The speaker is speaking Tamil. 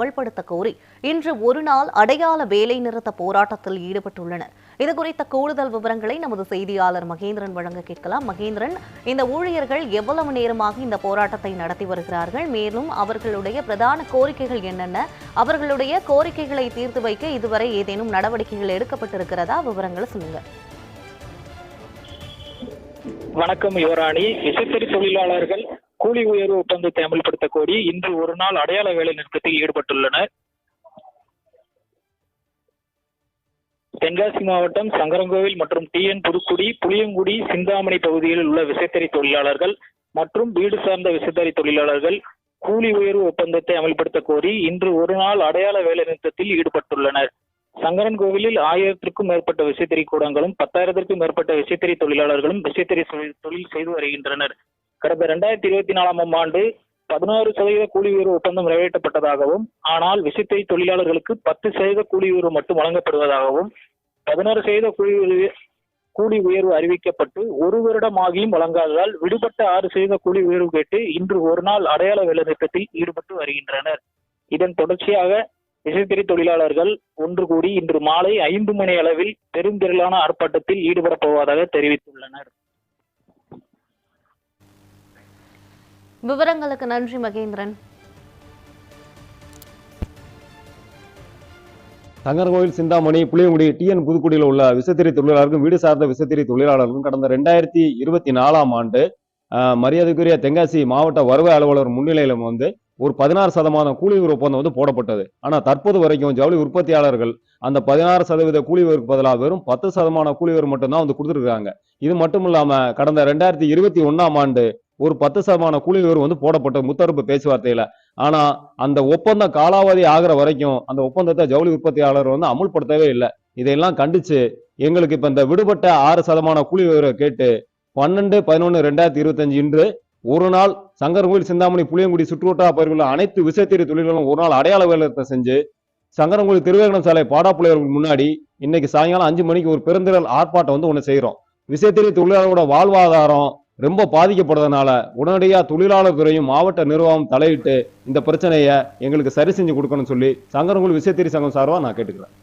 அமல்படுத்த கோரி இன்று ஒரு நாள் அடையாள வேலை நிறுத்த போராட்டத்தில் ஈடுபட்டுள்ளனர். இது குறித்த கூடுதல் விவரங்களை நமது செய்தியாளர் மகேந்திரன் வழங்க கேட்கலாம். மகேந்திரன் இந்த ஊழியர்கள் எவ்வளவு நேரமாக இந்த போராட்டத்தை நடத்தி வருகிறார்கள்? மேலும் அவர்களுடைய பிரதான கோரிக்கைகள் என்னென்ன? அவர்களுடைய கோரிக்கைகளை தீர்த்து வைக்க இதுவரை ஏதேனும் நடவடிக்கைகள் எடுக்கப்பட்டிருக்கிறதா? விவரங்களை சொல்லுங்க. வணக்கம் யுவராணி. விசைத்தறி தொழிலாளர்கள் கூலி உயர்வு ஒப்பந்தத்தை அமல்படுத்த கோரி இன்று ஒரு நாள் அடையாள வேலை நிறுத்தத்தில் ஈடுபட்டுள்ளனர். தென்காசி மாவட்டம் சங்கரங்கோவில் மற்றும் டிஎன் புதுக்குடி புளியங்குடி சிந்தாமணி பகுதியில் உள்ள விசைத்தறி தொழிலாளர்கள் மற்றும் வீடு சார்ந்த விசைத்தறி தொழிலாளர்கள் கூலி உயர்வு ஒப்பந்தத்தை அமல்படுத்த கோரி இன்று ஒரு நாள் அடையாள வேலை நிறுத்தத்தில் ஈடுபட்டுள்ளனர். சங்கரன் கோவிலில் ஆயிரத்திற்கும் மேற்பட்ட விசைத்தறி கூடங்களும் பத்தாயிரத்திற்கும் மேற்பட்ட விசைத்தறி தொழிலாளர்களும் விசைத்தறி தொழில் செய்து வருகின்றனர். கடந்த இரண்டாயிரத்தி இருபத்தி நாலாம் ஆண்டு பதினாறு சதவீத கூலி உயர்வு ஒப்பந்தம் நிறைவேற்றப்பட்டதாகவும் ஆனால் விசைத்தறி தொழிலாளர்களுக்கு பத்து சதவீத கூலி உயர்வு மட்டும் வழங்கப்படுவதாகவும் பதினாறு சதவீத கூலி கூலி உயர்வு அறிவிக்கப்பட்டு ஒரு வருடம் ஆகியும் வழங்காததால் விடுபட்ட ஆறு சதவீத கூலி உயர்வு கேட்டு இன்று ஒரு நாள் அடையாள வேலைநிறுத்தத்தில் ஈடுபட்டு வருகின்றனர். இதன் தொடர்ச்சியாக விசைத்தறி தொழிலாளர்கள் ஒன்று கூடி இன்று மாலை ஐந்து மணி அளவில் பெருந்திரளான ஆர்ப்பாட்டத்தில் ஈடுபடப் போவதாக தெரிவித்துள்ளனர். விவரங்களுக்கு நன்றி மகேந்திரன். சங்கரகோவில் சிந்தாமணி புளியங்குடி டிஎன் புதுக்குடியில் உள்ள விசத்திரி தொழிலாளர்களும் வீடு சார்ந்த விசத்திரி தொழிலாளர்களும் கடந்த ரெண்டாயிரத்தி இருபத்தி நாலாம் ஆண்டு மரியாதைக்குரிய தென்காசி மாவட்ட வருவாய் அலுவலர் முன்னிலையிலும் வந்து ஒரு பதினாறு சதமானம் கூலி ஒப்பந்தம் வந்து போடப்பட்டது. ஆனால் தற்போது வரைக்கும் ஜவுளி உற்பத்தியாளர்கள் அந்த பதினாறு சதவீத கூலி உயர்வுக்கு பதிலாக வெறும் பத்து சதமான கூலி உயர்வு மட்டும்தான் வந்து கொடுத்துருக்காங்க. இது மட்டும் இல்லாமல் கடந்த ரெண்டாயிரத்தி இருபத்தி ஒன்றாம் ஆண்டு ஒரு பத்து சதமான கூலி உயர்வு வந்து போடப்பட்ட முத்தரப்பு பேச்சுவார்த்தையில. ஆனா அந்த ஒப்பந்தம் காலாவதி ஆகிற வரைக்கும் அந்த ஒப்பந்தத்தை ஜவுளி உற்பத்தியாளர் வந்து அமுல்படுத்தவே இல்லை. இதையெல்லாம் கண்டிச்சு எங்களுக்கு இப்ப இந்த விடுபட்ட ஆறு சதமான கூலி உயர்வை கேட்டு பன்னெண்டு பதினொன்று ரெண்டாயிரத்தி இருபத்தஞ்சு இன்று ஒரு நாள் சங்கரங்கோயில் சிந்தாமணி புளியங்குடி சுற்றுவட்டார பகுதிகளில் அனைத்து விசைத்தறி தொழில்களும் ஒரு நாள் அடையாள வேலைத்தை செஞ்சு சங்கரங்கோயில் திருவேகணம் சாலை பாடாப்புலையர்களுக்கு முன்னாடி இன்னைக்கு சாயங்காலம் அஞ்சு மணிக்கு ஒரு பெருந்திரல் ஆர்ப்பாட்டம் வந்து ஒன்று செய்கிறோம் விசைத்தறி தொழிலாளர்களோட வாழ்வாதாரம் ரொம்ப பாதிக்கப்படுறதுனால உடனடியாக தொழிலாளர் துறையும் மாவட்ட நிர்வாகம் தலையிட்டு இந்த பிரச்சனையை எங்களுக்கு சரி செஞ்சு கொடுக்கணும்னு சொல்லி சங்கரங்குள் விசைத்தறி சங்கம் சார்பாக நான் கேட்டுக்கிறேன்.